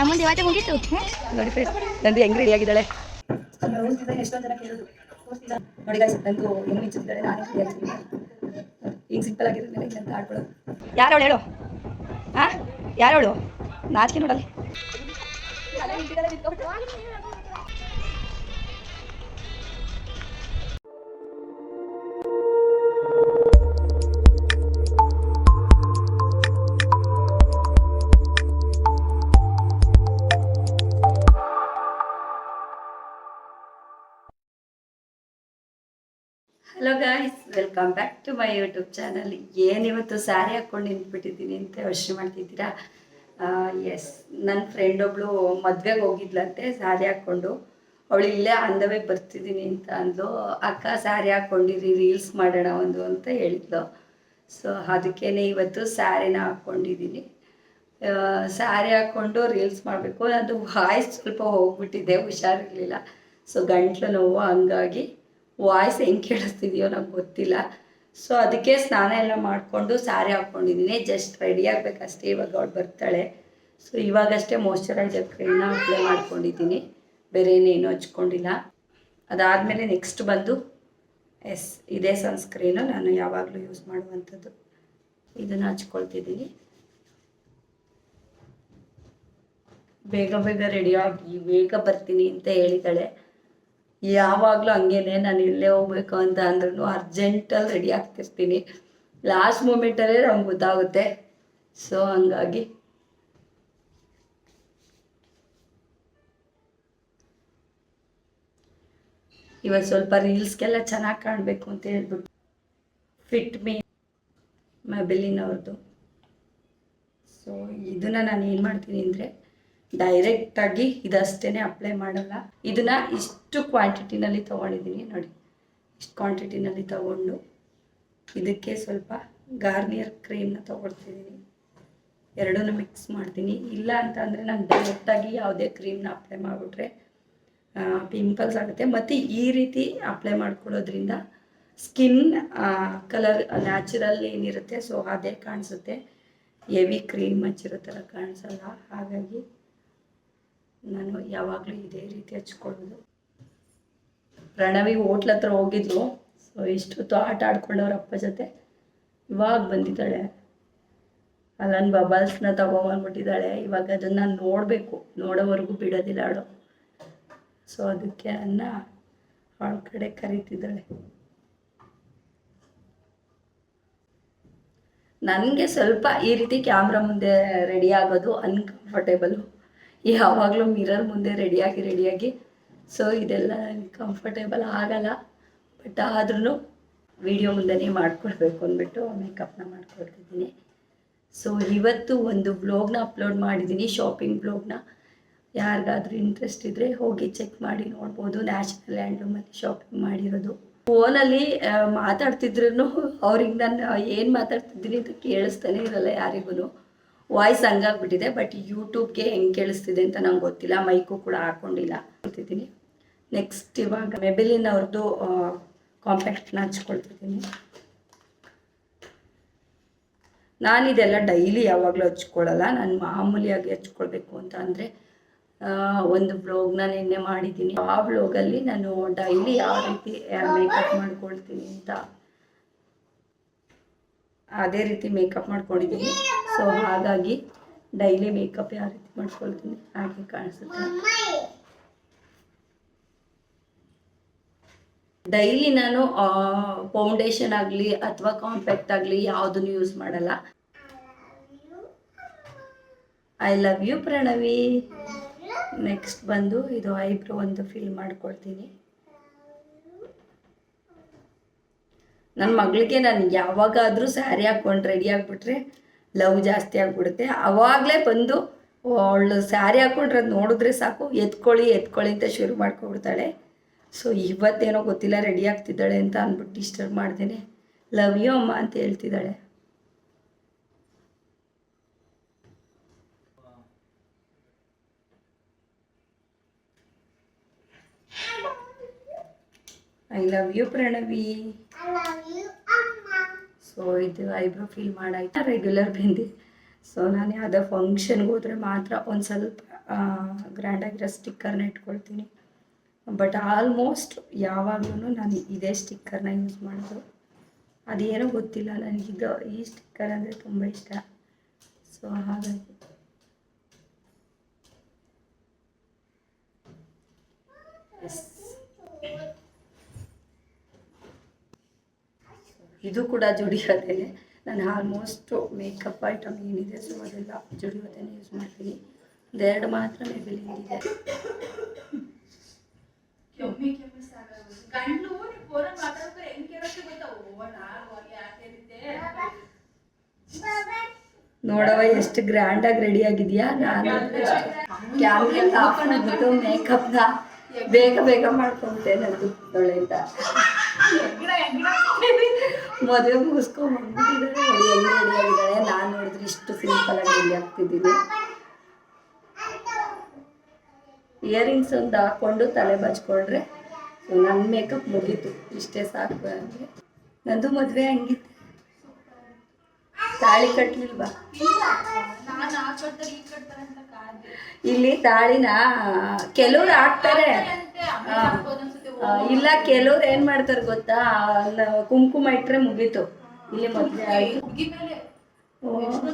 ಅಮ್ಮಂದು ಯಾವತ್ತೇ ಹೋಗಿತ್ತು ನೋಡಿ ಫ್ರೆಂಡ್ಸ್ ನಂದು ಹೆಂಗ್ ರೆಡಿ ಆಗಿದ್ದಾಳೆ. ಎಷ್ಟೊಂದು ಜನ ಕೇಳೋದು ನೋಡಿ ಗಾಯ್ಸ್ ನಂದು ನಾನೇ ಈಗ ಸಿಂಪಲ್ ಆಗಿರೋದ್ಮೇಲೆ ಇಲ್ಲ ಆಡ್ಕೊಳ್ಳೋದು. ಯಾರವಳು ಹೇಳು? ಹಾ ಯಾರವಳು ನಾಚಿಕೆ ನೋಡಲ್ಲ. Welcome back to my YouTube channel ಏನಿವತ್ತು ಸ್ಯಾರಿ ಹಾಕ್ಕೊಂಡು ನಿಂತ್ಬಿಟ್ಟಿದ್ದೀನಿ ಅಂತ ಯೋಚನೆ ಮಾಡ್ತಿದ್ದೀರಾ? ಎಸ್ ನನ್ನ ಫ್ರೆಂಡ್ ಒಬ್ಳು ಮದ್ವೆಗೆ ಹೋಗಿದ್ಲಂತೆ ಸ್ಯಾರಿ ಹಾಕ್ಕೊಂಡು. ಅವಳು ಇಲ್ಲೇ ಅಂದವೇ ಬರ್ತಿದ್ದೀನಿ ಅಂತ ಅಂದ್ಲು. ಅಕ್ಕ ಸ್ಯಾರಿ ಹಾಕ್ಕೊಂಡಿರಿ ರೀಲ್ಸ್ ಮಾಡೋಣ ಒಂದು ಅಂತ ಹೇಳಿದ್ಲು. ಸೊ ಅದಕ್ಕೇನೆ ಇವತ್ತು ಸ್ಯಾರಿನ ಹಾಕ್ಕೊಂಡಿದ್ದೀನಿ. ಸ್ಯಾರಿ ಹಾಕ್ಕೊಂಡು ರೀಲ್ಸ್ ಮಾಡಬೇಕು. ಅದು ವಾಯ್ಸ್ ಸ್ವಲ್ಪ ಹೋಗ್ಬಿಟ್ಟಿದೆ, ಹುಷಾರಿರಲಿಲ್ಲ. ಸೊ ಗಂಟ್ಲು ನೋವು, ಹಂಗಾಗಿ ವಾಯ್ಸ್ ಹೆಂಗೆ ಕೇಳಿಸ್ತಿದೆಯೋ ನಂಗೆ ಗೊತ್ತಿಲ್ಲ. ಸೊ ಅದಕ್ಕೆ ಸ್ನಾನ ಎಲ್ಲ ಮಾಡಿಕೊಂಡು ಸ್ಯಾರಿ ಹಾಕ್ಕೊಂಡಿದ್ದೀನಿ ಜಸ್ಟ್ ರೆಡಿ ಆಗಬೇಕಷ್ಟೇ, ಇವಾಗ ಅವಳು ಬರ್ತಾಳೆ. ಸೊ ಇವಾಗಷ್ಟೇ ಮೋಶ್ಚರೈಸರ್ ಕ್ರೀಮ್ನ ಅಪ್ಲೈ ಮಾಡ್ಕೊಂಡಿದ್ದೀನಿ ಬೇರೆ ಏನೇನು ಹಚ್ಕೊಂಡಿಲ್ಲ. ಅದಾದಮೇಲೆ ನೆಕ್ಸ್ಟ್ ಬಂದು ಎಸ್ ಇದೇ ಸನ್ಸ್ಕ್ರೀನು ನಾನು ಯಾವಾಗಲೂ ಯೂಸ್ ಮಾಡುವಂಥದ್ದು. ಇದನ್ನು ಹಚ್ಕೊಳ್ತಿದ್ದೀನಿ ಬೇಗ ಬೇಗ ರೆಡಿಯಾಗಿ ಬೇಗ ಬರ್ತೀನಿ ಅಂತ ಹೇಳಿದ್ದಾಳೆ ಯಾವಾಗಲೂ ಹಂಗೇನೆ, ನಾನು ಇಲ್ಲೇ ಹೋಗ್ಬೇಕು ಅಂತ ಅಂದ್ರೂ ಅರ್ಜೆಂಟಲ್ಲಿ ರೆಡಿ ಆಗ್ತಿರ್ತೀನಿ. ಲಾಸ್ಟ್ ಮೂಮೆಂಟಲ್ಲೇ ನಮ್ಗೆ ಗೊತ್ತಾಗುತ್ತೆ. ಸೊ ಹಂಗಾಗಿ. ಇವತ್ತು ಸ್ವಲ್ಪ ರೀಲ್ಸ್ಗೆಲ್ಲ ಚೆನ್ನಾಗಿ ಕಾಣಬೇಕು ಅಂತ ಹೇಳ್ಬಿಟ್ಟು. ಫಿಟ್ ಮೀ ಮೆಬೆಲಿನವ್ರದ್ದು ಸೊ ಇದನ್ನು ನಾನು ಏನು ಮಾಡ್ತೀನಿ ಅಂದರೆ ಡೈರೆಕ್ಟಾಗಿ ಇದಷ್ಟೇ ಅಪ್ಲೈ ಮಾಡಲ್ಲ. ಇದನ್ನು ಇಷ್ಟು ಕ್ವಾಂಟಿಟಿನಲ್ಲಿ ತೊಗೊಂಡಿದ್ದೀನಿ ನೋಡಿ. ಇಷ್ಟು ಕ್ವಾಂಟಿಟಿನಲ್ಲಿ ತೊಗೊಂಡು ಇದಕ್ಕೆ ಸ್ವಲ್ಪ ಗಾರ್ನಿಯರ್ ಕ್ರೀಮ್ನ ತೊಗೊಳ್ತಿದ್ದೀನಿ ಎರಡನ್ನೂ ಮಿಕ್ಸ್ ಮಾಡ್ತೀನಿ. ಇಲ್ಲ ಅಂತ ಅಂದರೆ ನಾನು ಡೈರೆಕ್ಟಾಗಿ ಯಾವುದೇ ಕ್ರೀಮ್ನ ಅಪ್ಲೈ ಮಾಡಿಬಿಟ್ರೆ ಪಿಂಪಲ್ಸ್ ಆಗುತ್ತೆ. ಮತ್ತು ಈ ರೀತಿ ಅಪ್ಲೈ ಮಾಡ್ಕೊಳ್ಳೋದ್ರಿಂದ ಸ್ಕಿನ್ ಕಲರ್ ನ್ಯಾಚುರಲ್ ಏನಿರುತ್ತೆ ಸೊ ಅದೇ ಕಾಣಿಸುತ್ತೆ. ಹೆವಿ ಕ್ರೀಮ್ ಹಚ್ಚಿರೋ ಥರ ಕಾಣಿಸಲ್ಲ. ಹಾಗಾಗಿ ನಾನು ಯಾವಾಗಲೂ ಇದೇ ರೀತಿ ಹಚ್ಕೊಳ್ಳೋದು. ಪ್ರಣವಿ ಹೋಟ್ಲ ಹತ್ರ ಹೋಗಿದ್ರು. ಸೊ ಇಷ್ಟೊತ್ತು ಆಟ ಆಡ್ಕೊಂಡವ್ರ ಅಪ್ಪ ಜೊತೆ. ಇವಾಗ ಬಂದಿದ್ದಾಳೆ. ಅಲ್ಲನ್ ಬಬಲ್ಸ್ನ ತಗೊಂಬಂದ್ಬಿಟ್ಟಿದ್ದಾಳೆ. ಇವಾಗ ಅದನ್ನು ನೋಡಬೇಕು. ನೋಡೋವರೆಗೂ ಬಿಡೋದಿಲ್ಲ ಅವಳು. ಸೊ ಅದಕ್ಕೆ ಅನ್ನ ಅವಳ ಕಡೆ ಕರೀತಿದ್ದಾಳೆ. ನನಗೆ ಸ್ವಲ್ಪ ಈ ರೀತಿ ಕ್ಯಾಮ್ರಾ ಮುಂದೆ ರೆಡಿ ಆಗೋದು ಅನ್ಕಂಫರ್ಟೇಬಲು ಯಾವಾಗಲೂ ಮಿರರ್ ಮುಂದೆ ರೆಡಿಯಾಗಿ ರೆಡಿಯಾಗಿ. ಸೊ ಇದೆಲ್ಲ ಕಂಫರ್ಟೇಬಲ್ ಆಗಲ್ಲ. ಬಟ್ ಆದ್ರೂ ವಿಡಿಯೋ ಮುಂದೆನೇ ಮಾಡ್ಕೊಳ್ಬೇಕು ಅಂದ್ಬಿಟ್ಟು ಮೇಕಪ್ನ ಮಾಡ್ಕೊಳ್ತಿದ್ದೀನಿ. ಸೊ ಇವತ್ತು ಒಂದು ಬ್ಲಾಗ್ನ ಅಪ್ಲೋಡ್ ಮಾಡಿದ್ದೀನಿ ಶಾಪಿಂಗ್ ಬ್ಲಾಗ್ನ ಯಾರಿಗಾದ್ರೂ ಇಂಟ್ರೆಸ್ಟ್ ಇದ್ದರೆ ಹೋಗಿ ಚೆಕ್ ಮಾಡಿ ನೋಡ್ಬೋದು. ನ್ಯಾಷನಲ್ ಹ್ಯಾಂಡ್ಲೂಮಲ್ಲಿ ಶಾಪಿಂಗ್ ಮಾಡಿರೋದು. ಫೋನಲ್ಲಿ ಮಾತಾಡ್ತಿದ್ರು ಅವ್ರಿಗೆ ನಾನು ಏನು ಮಾತಾಡ್ತಿದ್ದೀನಿ ಅಂತ ಕೇಳಿಸ್ತಾನೆ ಇರಲ್ಲ ಯಾರಿಗೂ ವಾಯ್ಸ್ ಹಂಗಾಗ್ಬಿಟ್ಟಿದೆ ಬಟ್ ಯೂಟ್ಯೂಬ್ಗೆ ಹೆಂಗೆ ಕೇಳಿಸ್ತಿದೆ ಅಂತ ನಂಗೆ ಗೊತ್ತಿಲ್ಲ. ಮೈಕು ಕೂಡ ಹಾಕೊಂಡಿಲ್ಲ. ಅಂತಿದ್ದೀನಿ ನೆಕ್ಸ್ಟ್ ಇವಾಗ ಮೆಬೆಲಿನ್ ಅವ್ರದ್ದು ಕಾಂಪ್ಯಾಕ್ಟ್ನ ಹಚ್ಕೊಳ್ತಿದ್ದೀನಿ. ನಾನಿದೆಲ್ಲ ಡೈಲಿ ಯಾವಾಗಲೂ ಹಚ್ಕೊಳ್ಳಲ್ಲ ನಾನು ಮಾಮೂಲಿಯಾಗಿ ಹಚ್ಕೊಳ್ಬೇಕು ಅಂತ ಅಂದರೆ ಒಂದು ಬ್ಲೋಗ್ನ ನಿನ್ನೆ ಮಾಡಿದ್ದೀನಿ. ಆ ಬ್ಲೋಗಲ್ಲಿ ನಾನು ಡೈಲಿ ಯಾವ ರೀತಿ ಮೇಕಪ್ ಮಾಡ್ಕೊಳ್ತೀನಿ ಅಂತ ಅದೇ ರೀತಿ ಮೇಕಪ್ ಮಾಡ್ಕೊಂಡಿದ್ದೀನಿ. ಸೊ ಹಾಗಾಗಿ ಡೈಲಿ ಮೇಕಪ್ ಯಾವ ರೀತಿ ಮಾಡ್ಕೊಳ್ತೀನಿ ಹಾಗೆ ಕಾಣಿಸುತ್ತೆ. ಡೈಲಿ ನಾನು ಫೌಂಡೇಶನ್ ಆಗಲಿ ಅಥವಾ ಕಾಂಪ್ಯಾಕ್ಟ್ ಆಗಲಿ ಯಾವುದನ್ನು ಯೂಸ್ ಮಾಡಲ್ಲ. I love you Pranavi. Next ಬಂದು ಇದು ಐಬ್ರೋ ಒಂದು ಫಿಲ್ ಮಾಡ್ಕೊಳ್ತೀನಿ ನನ್ನ ಮಗಳಿಗೆ ನಾನು ಯಾವಾಗಾದರೂ ಸ್ಯಾರಿ ಹಾಕ್ಕೊಂಡು ರೆಡಿ ಆಗಿಬಿಟ್ರೆ ಲವ್ ಜಾಸ್ತಿ ಆಗಿಬಿಡುತ್ತೆ. ಆವಾಗಲೇ ಬಂದು ಅವಳು ಸ್ಯಾರಿ ಹಾಕ್ಕೊಂಡ್ರೆ ನೋಡಿದ್ರೆ ಸಾಕು, ಎತ್ಕೊಳ್ಳಿ ಎತ್ಕೊಳ್ಳಿ ಅಂತ ಶುರು ಮಾಡ್ಕೊಬಿಡ್ತಾಳೆ. ಸೊ ಇವತ್ತೇನೋ ಗೊತ್ತಿಲ್ಲ ರೆಡಿ ಆಗ್ತಿದ್ದಾಳೆ ಅಂತ ಅಂದ್ಬಿಟ್ಟು ಡಿಸ್ಟರ್ಬ್ ಮಾಡ್ದೇನೆ. ಲವ್ ಯು ಅಮ್ಮ ಅಂತ ಹೇಳ್ತಿದ್ದಾಳೆ. I love you Pranavi. So ಇದು ಐಬ್ರೋ ಫಿಲ್ ಮಾಡಾಯ್ತು ರೆಗ್ಯುಲರ್ ಬಿಂದಿ. ಸೊ ನಾನು ಯಾವುದೋ ಫಂಕ್ಷನ್ಗೆ ಹೋದರೆ ಮಾತ್ರ ಒಂದು ಸ್ವಲ್ಪ ಗ್ರ್ಯಾಂಡಾಗಿರೋ ಸ್ಟಿಕ್ಕರ್ನ ಇಟ್ಕೊಳ್ತೀನಿ. ಬಟ್ ಆಲ್ಮೋಸ್ಟ್ ಯಾವಾಗಲೂ ನಾನು ಇದೇ ಸ್ಟಿಕ್ಕರ್ನ ಯೂಸ್ ಮಾಡೋದು. ಅದೇನೋ ಗೊತ್ತಿಲ್ಲ ನನಗಿದು ಈ ಸ್ಟಿಕ್ಕರ್ ಅಂದರೆ ತುಂಬ ಇಷ್ಟ. ಸೊ ಹಾಗಾಗಿ. ಎಸ್ ಇದು ಕೂಡ ಜುಡಿಯೋದೇನೆ ನಾನು ಆಲ್ಮೋಸ್ಟು ಮೇಕಪ್ ಐಟಮ್ ಏನಿದೆ ಸೊ ಅದೆಲ್ಲ ಜುಡಿಯೋದೇನೆ ಯೂಸ್ ಮಾಡ್ತೀನಿ. ಒಂದೆರಡು ಮಾತ್ರ ಮೇಬೆಲಿಂದಿದೆ ನೋಡವ ಎಷ್ಟು ಗ್ರ್ಯಾಂಡಾಗಿ ರೆಡಿ ಆಗಿದೆಯಾ? ನಾನು ಕ್ಯಾಮ್ರಾ ಆಫ್ ಮಾಡಿಬಿಟ್ಟು ಮೇಕಪ್ನ ಬೇಗ ಬೇಗ ಮಾಡ್ಕೊಂತೇನೆ ಅದು ತೊಳೆಯಿಂದ ಮದುವೆ ಮುಗಿಸ್ಕೊಂಡ್ ಬಂದ್ಬಿಟ್ಟಿದ್ದಾಳೆ ನೋಡಿ ಹೆಂಗೆ ರೆಡಿ ಆಗಿದ್ದಾಳೆ ನಾನು ನೋಡಿದ್ರೆ ಇಷ್ಟು ಸಿಂಪಲ್ ಆಗಿ ರೆಡಿ ಆಗ್ತಿದ್ದೀನಿ ಇಯರಿಂಗ್ಸ್ ಒಂದು ಹಾಕ್ಕೊಂಡು ತಲೆ ಬಚ್ಕೊಂಡ್ರೆ ಸೊ ನನ್ನ ಮೇಕಪ್ ಮುಗೀತು. ಇಷ್ಟೇ ಸಾಕು ಅಂದರೆ ನಂದು ಮದುವೆ ಹಂಗಿತ್ತು. ತಾಳಿ ಕಟ್ಲಿಲ್ವಾ? ಇಲ್ಲಿ ತಾಳಿನ ಕೆಲವ್ರು ಹಾಕ್ತಾರೆ. ಇಲ್ಲ ಕೆಲವ್ರು ಏನ್ ಮಾಡ್ತಾರೆ ಗೊತ್ತಾ? ಕುಂಕುಮ ಇಟ್ರೆ ಮುಗೀತು. ಇಲ್ಲಿ ಮದ್ವೆ ಆಯ್ತು.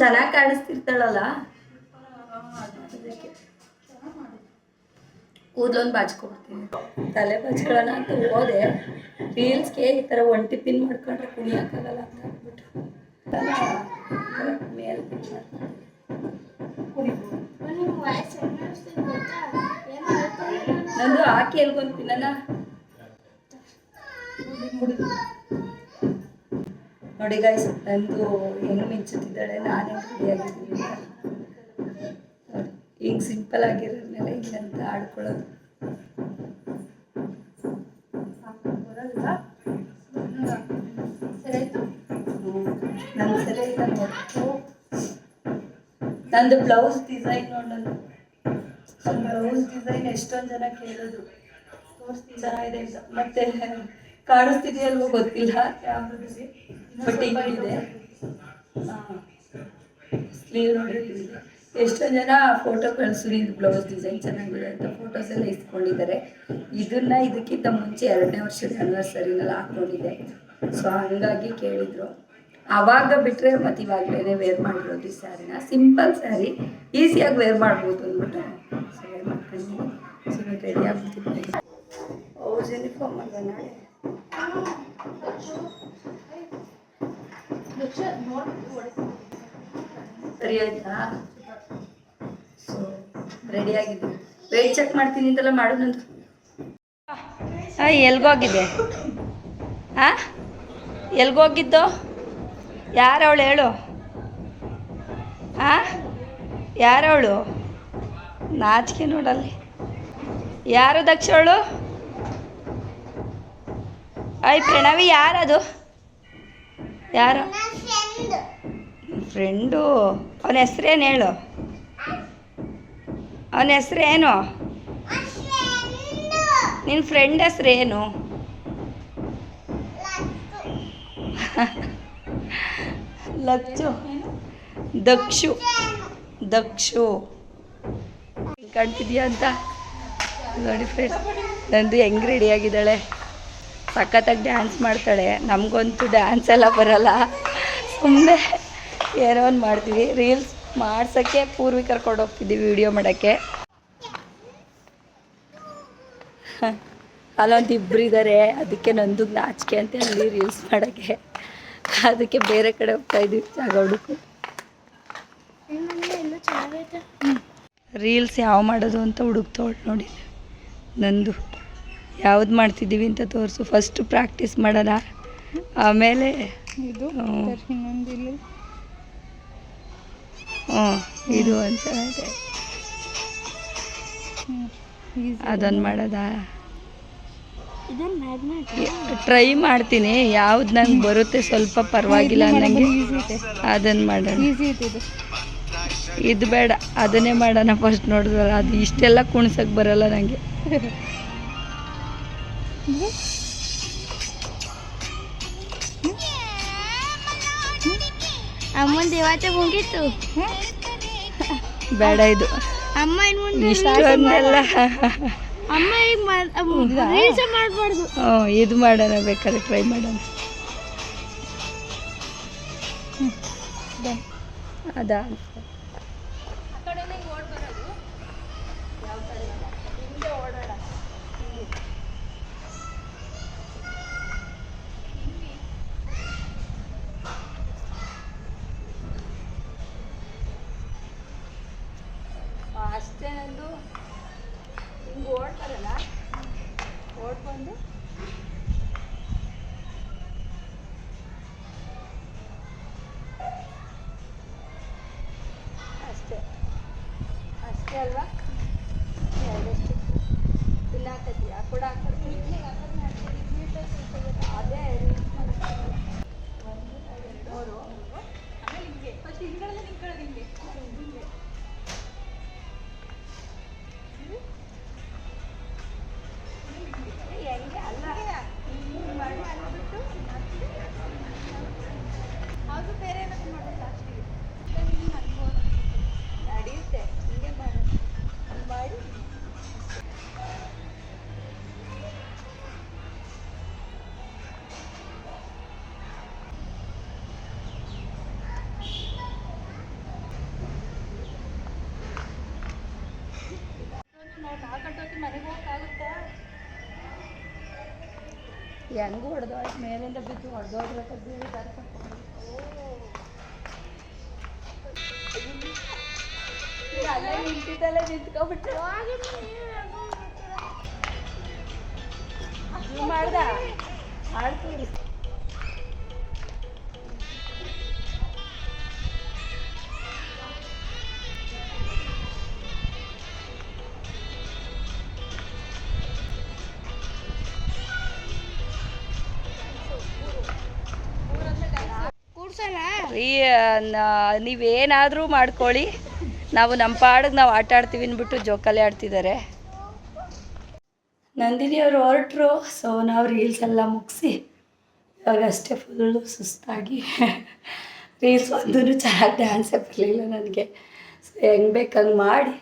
ಚೆನ್ನಾಗಿ ಕಾಣಿಸ್ತಿರ್ತಾಳಲ್ಲ? ಕೂದಲೊಂದು ಬಾಚ್ಕೊಡ್ತೀನಿ ತಲೆ ಬಾಚ್ಕೊಳ್ಳೋಣ ಅಂತ ಹೋದೆ. ರೀಲ್ಸ್ಗೆ ಈ ಥರ ಒಂಟಿ ಪಿನ್ ಮಾಡ್ಕೊಂಡ್ರೆ ಕುಣಿಯೋಕ್ಕಾಗಲ್ಲ ಅಂತ ಅಂದ್ಬಿಟ್ಟು. ಮೇಲೆ. ನಂದು ಹಾಕಿ ಎಲ್ಗೊಂದು ಪಿನ್ನ ನೋಡಿ ಗಾಯ್ಸ್ ನಂದು ಹೆಂಗ್ ಮಿಂಚುತ್ತಿದ್ದಾಳೆ, ನಾನೇ ರೆಡಿಯಾಗಿದ್ದೀನಿ ನೋಡಿ ಹಿಂಗೆ ಸಿಂಪಲ್ ಆಗಿರೋದ್ಮೇಲೆ ಹಿಂಗಂತ ಆಡ್ಕೊಳ್ಳೋದು. ನನ್ನ ಸರಿ ಇಲ್ಲ ನೋಡು. ನಂದು ಬ್ಲೌಸ್ ಡಿಸೈನ್ ನಂದು. ಬ್ಲೌಸ್ ಡಿಸೈನ್ ಎಷ್ಟೊಂದು ಜನ ಕೇಳೋದು. ಚೆನ್ನಾಗಿದೆ ಮತ್ತೆ ಕಾಣಿಸ್ತಿದೆಯಲ್ವೋ ಗೊತ್ತಿಲ್ಲ. ಬಟ್ ಸ್ಲೀವ್ ಎಷ್ಟೋ ಜನ ಫೋಟೋ ಕಳಿಸ್ರಿ ಇದು ಬ್ಲೌಸ್ ಡಿಸೈನ್ ಚೆನ್ನಾಗಿದೆ ಅಂತ ಫೋಟೋಸ್ ಎಲ್ಲ ಇಸ್ಕೊಂಡಿದ್ದಾರೆ. ಇದನ್ನ ಇದಕ್ಕಿಂತ ಮುಂಚೆ ಎರಡನೇ ವರ್ಷದ ಅನಿವರ್ಸರಿನಲ್ಲಿ ಹಾಕ್ಕೊಂಡಿದ್ದೆ. ಸೊ ಹಂಗಾಗಿ ಕೇಳಿದ್ರು. ಆವಾಗ ಬಿಟ್ಟರೆ ಮತ್ತು ಇವಾಗಲೇ ವೇರ್ ಮಾಡಿರೋದು ಈ ಸ್ಯಾರಿನ ಸಿಂಪಲ್ ಸ್ಯಾರಿ ಈಸಿಯಾಗಿ ವೇರ್ ಮಾಡ್ಬೋದು ಅಂದ್ಬಿಟ್ಟು. ಸೊ ವೇರ್ ಮಾಡ್ಕೊಂಡು ಸೊ ರೆಡಿ ಆಗ್ಬಿಟ್ಟಿದ್ದೀನಿ. ಅವ್ರ ಯೂನಿಫಾರ್ಮ್ ಅಲ್ವಾ ನಾಳೆ ಸರಿ ಆಯ್ತಾ ಸೊ ರೆಡಿ ಆಗಿದೆ ವೇಟ್ ಚೆಕ್ ಮಾಡ್ತೀನಿ ಅಂತೆಲ್ಲ ಮಾಡೋದಂತ ಎಲ್ಗೋಗಿದೆ? ಆ? ಎಲ್ಗೋಗಿದ್ದು? ಯಾರವಳು ಹೇಳು? ಆ? ಯಾರವಳು ನಾಚಿಕೆ ನೋಡಲ್ಲಿ. ಯಾರು ದಕ್ಷವಳು ಅಯ್ಯ ಪ್ರಣವಿ ಯಾರದು? ಯಾರು? ಫ್ರೆಂಡು ಅವನ ಹೆಸ್ರೇನು ಹೇಳು? ಅವನ ಹೆಸ್ರೇನು? ನಿನ್ನ ಫ್ರೆಂಡ್ ಹೆಸ್ರೇನು? ಲಚ್ಚು. ದಕ್ಷು. ದಕ್ಷು. ಕಾಣ್ತಿದ್ಯಾ ಅಂತ? ನೋಡಿ ಫ್ರೆಂಡ್ ನಂದು ರೆಡಿ ರೆಡಿಯಾಗಿದ್ದಾಳೆ ಸಖತ್ತಾಗಿ ಡ್ಯಾನ್ಸ್ ಮಾಡ್ತಾಳೆ. ನಮಗಂತೂ ಡ್ಯಾನ್ಸ್ ಎಲ್ಲ ಬರಲ್ಲ. ಸುಮ್ಮನೆ ಏನೋ ಒಂದು ಮಾಡ್ತೀವಿ. ರೀಲ್ಸ್ ಮಾಡ್ಸೋಕ್ಕೆ ಪೂರ್ವಿ ಕರ್ಕೊಂಡು ಹೋಗ್ತಿದ್ದೀವಿ ವಿಡಿಯೋ ಮಾಡೋಕ್ಕೆ. ಅಲ್ಲೊಂದು ಇಬ್ಬರು ಇದ್ದಾರೆ ಅದಕ್ಕೆ ನಂದು ನಾಚಿಕೆ ಅಂತ ಹೇಳಿ ರೀಲ್ಸ್ ಮಾಡೋಕ್ಕೆ. ಅದಕ್ಕೆ ಬೇರೆ ಕಡೆ ಹೋಗ್ತಾ ಇದ್ದೀವಿ. ಜಾಗ ಹುಡುಕು. ರೀಲ್ಸ್ ಯಾವ ಮಾಡೋದು ಅಂತ ಹುಡುಕ್ತವಳು ನೋಡಿ ನಂದು. ಯಾವ್ದು ಮಾಡ್ತಿದ್ದೀವಿ ಅಂತ ತೋರಿಸು. ಫಸ್ಟ್ ಪ್ರಾಕ್ಟೀಸ್ ಮಾಡೋಣ. ಆಮೇಲೆ ಇದು ಹ್ಮ್. ಇನ್ನೊಂದು ಇಲ್ಲಿ. ಹ್ಞೂ ಇದು ಅಂತ ಅದೊಂದು ಮಾಡೋದಾ. ಟ್ರೈ ಮಾಡ್ತೀನಿ. ಯಾವ್ದು ನಂಗೆ ಬರುತ್ತೆ ಸ್ವಲ್ಪ ಪರವಾಗಿಲ್ಲ ನನಗೆ ಅದನ್ನು ಮಾಡೋಣ. ಈಸಿ ಇದೆ ಇದು. ಇದು ಬೇಡ. ಅದನ್ನೇ ಮಾಡೋಣ ಫಸ್ಟ್ ನೋಡಿದ್ರಲ್ಲ ಅದು ಇಷ್ಟೆಲ್ಲ ಕುಣ್ಸಕ್ಕೆ ಬರಲ್ಲ ನನಗೆ ಅಮ್ಮಂದು ಇವತ್ತೇ ಮುಗೀತು. ಬೇಡ ಇದು. ಅಮ್ಮ ಇಷ್ಟೊಂದೆಲ್ಲ ಅಮ್ಮ ಮಾಡಬಾರ್ದು. ಇದು ಮಾಡೋಣ ಬೇಕಾದ್ರೆ ಟ್ರೈ ಮಾಡೋಣ. ಹ್ಮ್. ಅಲ್ವಾ ಹೆಂಗೂ ಹೊಡೆದೋ ಮೇಲಿಂದ ಬಿದ್ದು ಹೊಡೆದೋದ್ರೆ ಅಲ್ಲೇ ನಿಂತಿದ್ದಲ್ಲೇ ನಿಂತ್ಕೊಬಿಟ್ಟು ಮಾಡ್ದ? ಮಾಡ್ತೀವಿ. ನೀವೇನಾದರೂ ಮಾಡ್ಕೊಳ್ಳಿ. ನಾವು ನಮ್ಮ ಪಾಡಿಗೆ ನಾವು ಆಟ ಆಡ್ತೀವಿ ಅಂದ್ಬಿಟ್ಟು ಜೋಕಾಲಿ ಆಡ್ತಿದ್ದಾರೆ. ನಂದಿನಿ ಅವರು ಹೊರಟ್ರು ಸೊ ನಾವು ರೀಲ್ಸ್ ಎಲ್ಲ ಮುಗಿಸಿ ಇವಾಗ ಅಷ್ಟೇ ಫುಲ್ಲು ಸುಸ್ತಾಗಿ. ರೀಲ್ಸ್ ಒಂದೂ ಚೆನ್ನಾಗಿ ಡ್ಯಾನ್ಸೇ ಬರಲಿಲ್ಲ ನನಗೆ. ಸೊ ಹೆಂಗೆ ಬೇಕು ಹಂಗೆ ಮಾಡಿ.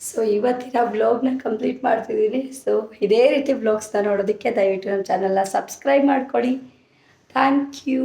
ಸೊ ಇವತ್ತಿನ ಬ್ಲಾಗ್ನ ಕಂಪ್ಲೀಟ್ ಮಾಡ್ತಿದ್ದೀನಿ. ಸೊ ಇದೇ ರೀತಿ ಬ್ಲಾಗ್ಸ್ನ ನೋಡೋದಕ್ಕೆ ದಯವಿಟ್ಟು ನಮ್ಮ ಚಾನಲ್ನ ಸಬ್ಸ್ಕ್ರೈಬ್ ಮಾಡ್ಕೊಳ್ಳಿ. Thank you